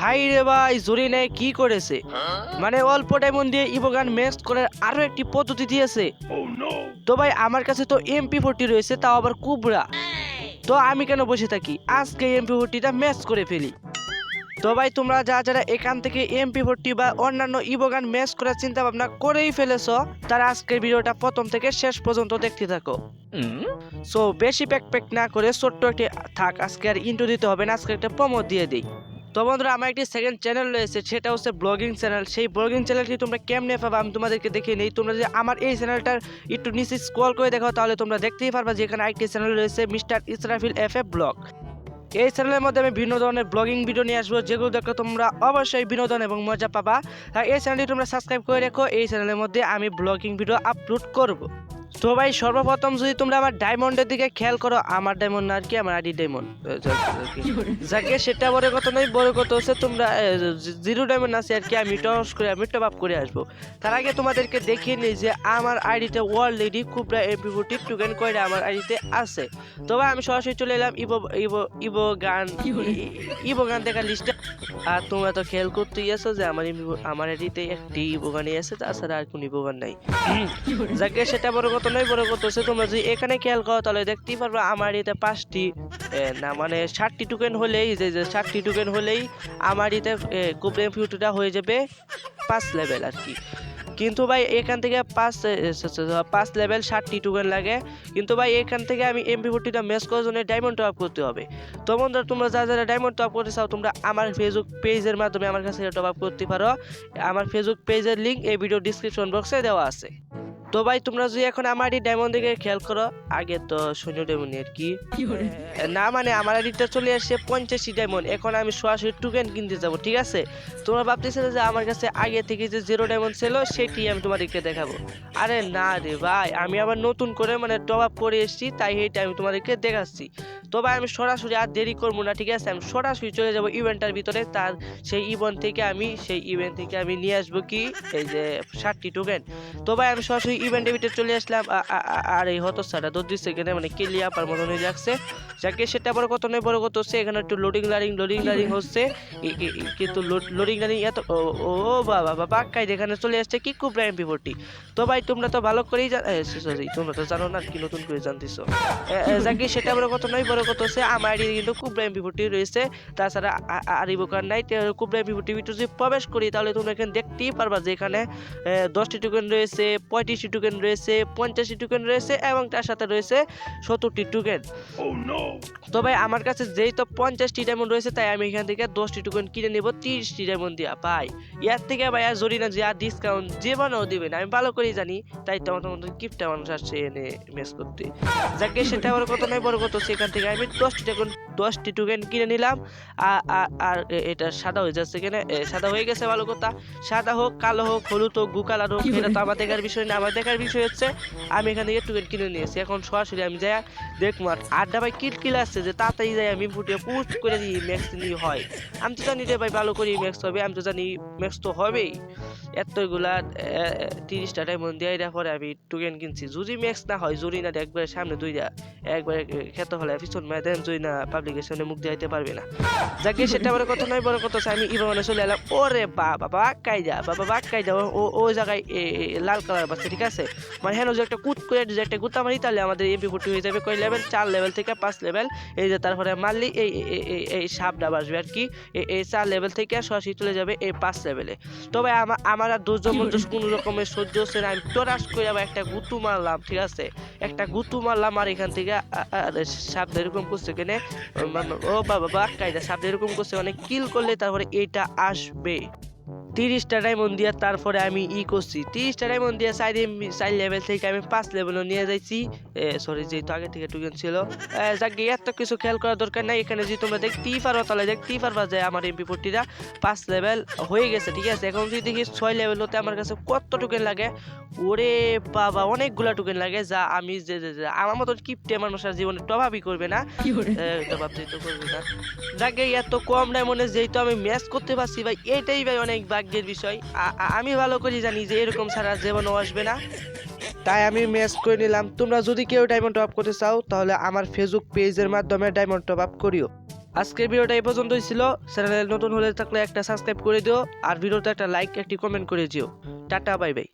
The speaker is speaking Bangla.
ভাই রে ভাই জরিনে কি করেছে? মানে অল্প ডায়মন্ড দিয়ে ইভোগান ম্যাচ করার আরও একটি পদ্ধতি দিয়েছে। তো ভাই আমার কাছে তো এমপি ফোরটি রয়েছে তাও আবার কুবরা। তো আমি কেন বসে থাকি? আজকে এমপি ফোরটিটা ম্যাচ করে ফেলি। তো ভাই তোমরা যা যারা এখান থেকে এমপি ফোরটি বা অন্যান্য ইবোগান ম্যাচ করার চিন্তা ভাবনা করেই ফেলেছো তারা আজকের ভিডিওটা প্রথম থেকে শেষ পর্যন্ত দেখতে থাকো। সো বেশি প্যাক প্যাক না করে ছোট্ট একটি থাক আজকে আর ইন্টু দিতে হবে না আজকে একটা প্রমো দিয়ে দিই। তো বন্ধুরা, আমার একটি সেকেন্ড চ্যানেল রয়েছে, সেটা হচ্ছে ব্লগিং চ্যানেল সেই ব্লগিং চ্যানেলটি তোমরা কেমনে পাবে আমি তোমাদেরকে দেখিয়ে নেই। তোমরা যদি আমার এই চ্যানেলটার একটু নিচে স্ক্রল করে দেখো, তাহলে তোমরা দেখতেই পারবা যে এখানে আরেকটি চ্যানেল রয়েছে, mister Israfil F A blog এই চ্যানেলের মধ্যে আমি বিভিন্ন ধরনের ব্লগিং ভিডিও নিয়ে আসব, যেগুলো দেখলে তোমরা অবশ্যই বিনোদন এবং মজা পাবা। আর এই চ্যানেলটি তোমরা সাবস্ক্রাইব করে রেখো, এই চ্যানেলের মধ্যে আমি ব্লগিং ভিডিও আপলোড করব। তো ভাই সর্বপ্রথম যদি তোমরা আমার ডায়মন্ডের দিকে খেয়াল করো আমার ডায়মন্ড না আর কি আমার আইডি ডায়মন্ড যাকে সেটা বড় কথা নয় বড় কথা হচ্ছে তোমরা জিরো ডায়মন্ড আছে আর কি আমি টস করে আমি টপ আপ করে আসব। তার আগে তোমাদেরকে দেখিয়ে নিই যে আমার আইডিতে অলরেডি খুবরা এমপি ফোর্টি টুকেন কয়টা আমার আইডিতে আছে। তবে আমি সরাসরি চলে এলাম ইবো ইবো ইবো গান ইবো গান দেখার লিস্টে আর তোমরা তো খেয়াল করতেই আছো যে আমার আমার এটিতে একটি ইবোগানি আছে, তাছাড়া আর কোনো ইবোগান নাই। যাকে সেটা বড় কথা নয়, বড় কথা হচ্ছে তোমরা যদি এখানে খেয়াল করো, তাহলে দেখতেই পারবে আমার এতে পাঁচটি না মানে ষাটটি টুকেন হলেই যে যে ষাটটি টোকেন হলেই আমার এতে কুপরেম ফিউটিটা হয়ে যাবে পাঁচ লেভেল আর কি। কিন্তু ভাই, এখান থেকে পাঁচ পাঁচ লেভেল ষাটটি টোকেন লাগে। কিন্তু ভাই, এখান থেকে আমি এমপি ফোরটিটা ম্যাচ করার জন্য ডায়মন্ড টপ করতে হবে। তো বন্ধুরা, তোমরা যারা যারা ডায়মন্ড টপ করতে চাও, তোমরা আমার ফেসবুক পেজের মাধ্যমে আমার কাছে টপ আপ করতে পারো। আমার ফেসবুক পেজের লিঙ্ক এই ভিডিও ডিসক্রিপশন বক্সে দেওয়া আছে। তো ভাই তোমরা যদি এখন আমার এই ডায়মন্ড দিকে খেয়াল করো আগে তো শূন্য ডায়মন্ড আর কি? না মানে আমার আইডিটা চলে আসছে পঞ্চাশি ডায়মন্ড এখন আমি সরাসরি টোকেন কিনতে যাব ঠিক আছে? তোমরা ভাবতেছিলে যে আমার কাছে আগে থেকে যে জিরো ডায়মন্ড ছিল সেটি আমি তোমাদেরকে দেখাবো। আরে না রে ভাই আমি আবার নতুন করে মানে টপ আপ করে এসেছি তাই এইটা আমি তোমাদেরকে দেখাচ্ছি। তো ভাই আমি সরাসরি আর দেরি করব না ঠিক আছে? আমি সরাসরি চলে যাব ইভেন্টটার ভিতরে তার সেই ইভেন্ট থেকে আমি সেই ইভেন্ট থেকে আমি নিয়ে আসব কি? এই যে ষাটটি টোকেন তো ভাই আমি সরাসরি ইভেন্টের ভিতরে চলে আসলাম। আর এই হতসাটা দশ দুই সেকেন্ডে মানে কেলিয়া আপার মতন হয়ে যাচ্ছে। যাকে সেটা বড় কত নয়, বড় কত হচ্ছে এখানে একটু লোডিং লারিং লোডিং লারিং হচ্ছে। কিন্তু লোডিং লারিং এত, ও বাবা বাবা কাই এখানে চলে আসছে, কি খুব র্যাম বিভর্তি তো ভাই, তোমরা তো ভালো করেই সরি তোমরা তো জানো না কি নতুন করে জানতেছো। যাকে সেটা বড় কত নয়, বড় কত হচ্ছে আমার আইডি কিন্তু খুব র্যাম বিভর্তি রয়েছে। তাছাড়া আর ইবোকার নাই র্যাম বিভর্তি ভিতরে যদি প্রবেশ করি, তাহলে তোমরা এখানে দেখতেই পারবা যে এখানে দশটি টোকেন রয়েছে, পঁয়ত্রিশটি টোকেন রয়েছে পঞ্চাশটি টোকেন রয়েছে এবং তার সাথে রয়েছে সত্তরটি টোকেন তো ভাই আমার কাছে যেই তো পঞ্চাশটি ডায়মন্ড রয়েছে তাই আমি এখান থেকে দশটি টোকেন কিনে নেব তিরিশটি ডায়মন্ড দিয়া। ভাই ইয়ার থেকে ভাই আর জরি না যে আর ডিসকাউন্ট জীবনেও দিবে না আমি ভালো করেই জানি তাই তো আমার তোমাদের গিফটটা মানুষ আসছে এনে মেস করতে। যাকে সেটা বড় কথা নয় বড় কথা সেখান থেকে আমি দশটি টোকেন দশটি টোকেন কিনে নিলাম। আর এটা সাদা হয়ে যাচ্ছে কিনা? সাদা হয়ে গেছে ভালো কথা। সাদা হোক কালো হোক হলুদ হোক গু কালার হোক এটা তো আমার দেখার বিষয় না আমার দেখার বিষয় হচ্ছে আমি এখান থেকে টোকেন কিনে নিয়েছি। এখন সরাসরি আমি যাই দেখব আর আড্ডা ভাই কিল কিল আসছে যে তাড়াতাড়ি যাই আমি ফুটিয়ে পুস্ট করে দিই ম্যাক্স নিয়ে হয়। আমি তো জানি রে ভাই ভালো করে ম্যাক্স হবে আমি তো জানি ম্যাক্স তো হবেই। এতগুলা তিরিশটা ডায়মন্ড দিয়ে পরে আমি টোকেন কিনছি। যদি ম্যাক্স না হয় জরি না একবারে সামনে দুইটা একবারে খেতে হলে পিছন মেয়ে দেন জরি না পাবলিকেশনে মুখ দিতে পারবে না। যাকে সেটা বড় কথা নয় বড় কথা আমি ইভানে চলে এলাম। ওরে বাবা বাবা কাইদা বাবা বাক কাইদা ও ও জায়গায় লাল কালার বাচ্চা ঠিক আছে? মানে হেন যে একটা কুত করে, যে একটা গুতা মারি, তাহলে আমাদের এমপি ফোর্টি হয়ে যাবে কয় লেভেল চার লেভেল থেকে পাঁচ লেভেল এই যে তারপরে মারলি, এই, এই- এই সাপটা বাসবে আর কি। এই- চার লেভেল থেকে সরাসরি চলে যাবে এই পাঁচ লেভেলে তবে আমার আমার আর দুজন কোনো রকমের সহ্য হচ্ছে না। আমি টরাস করে আবার একটা গুতু মারলাম, ঠিক আছে? একটা গুতু মারলাম আর এখান থেকে আ- সাপ এরকম করছে কেনে? ও বাবা বা কায়দা সাপ এরকম করছে মানে কিল করলে তারপরে এটা আসবে। তিরিশটা ডায়মন্ড দিয়ে তারপরে আমি ই করছি। তিরিশটা ডায়মন্ড দিয়ে সাইড সাইড লেভেল থেকে আমি পাঁচ লেভেলও নিয়ে যাইছি। সরি যেহেতু আগে থেকে টুকেন ছিল। যাকে, এত কিছু খেয়াল করার দরকার নাই। এখানে যদি তোমরা দেখতেই পারো, তাহলে দেখতেই পারবা যে আমার এমপি ফোর্টিটা পাঁচ লেভেল হয়ে গেছে, ঠিক আছে? এখন যদি দেখি ছয় লেভেল হতে আমার কাছে কত টোকেন লাগে ওরে বাবা অনেকগুলা টোকেন লাগে যা আমি যে আমার মতো কিপটে মানুষ আর জীবনে টভাবই করবে না। টভাব যেহেতু করবে না। যাকে এত কম নাই ডায়মন্ডে যেহেতু আমি ম্যাচ করতে পারছি ভাই এটাই ভাই অনেক ভাগ্যের বিষয়। আমি ভালো করে জানি যে এরকম ছাড়া জীবনও আসবে না। তাই আমি ম্যাচ করে নিলাম। তোমরা যদি কেউ ডায়মন্ড টপ করতে চাও তাহলে আমার ফেসবুক পেজের মাধ্যমে ডায়মন্ড টপ আপ করিও। আজকের ভিডিওটা এই পর্যন্তই ছিল। চ্যানেলে নতুন হলে থাকলে একটা সাবস্ক্রাইব করে দিও। আর ভিডিওতে একটা লাইক একটি কমেন্ট করে দিও। Tata bye bye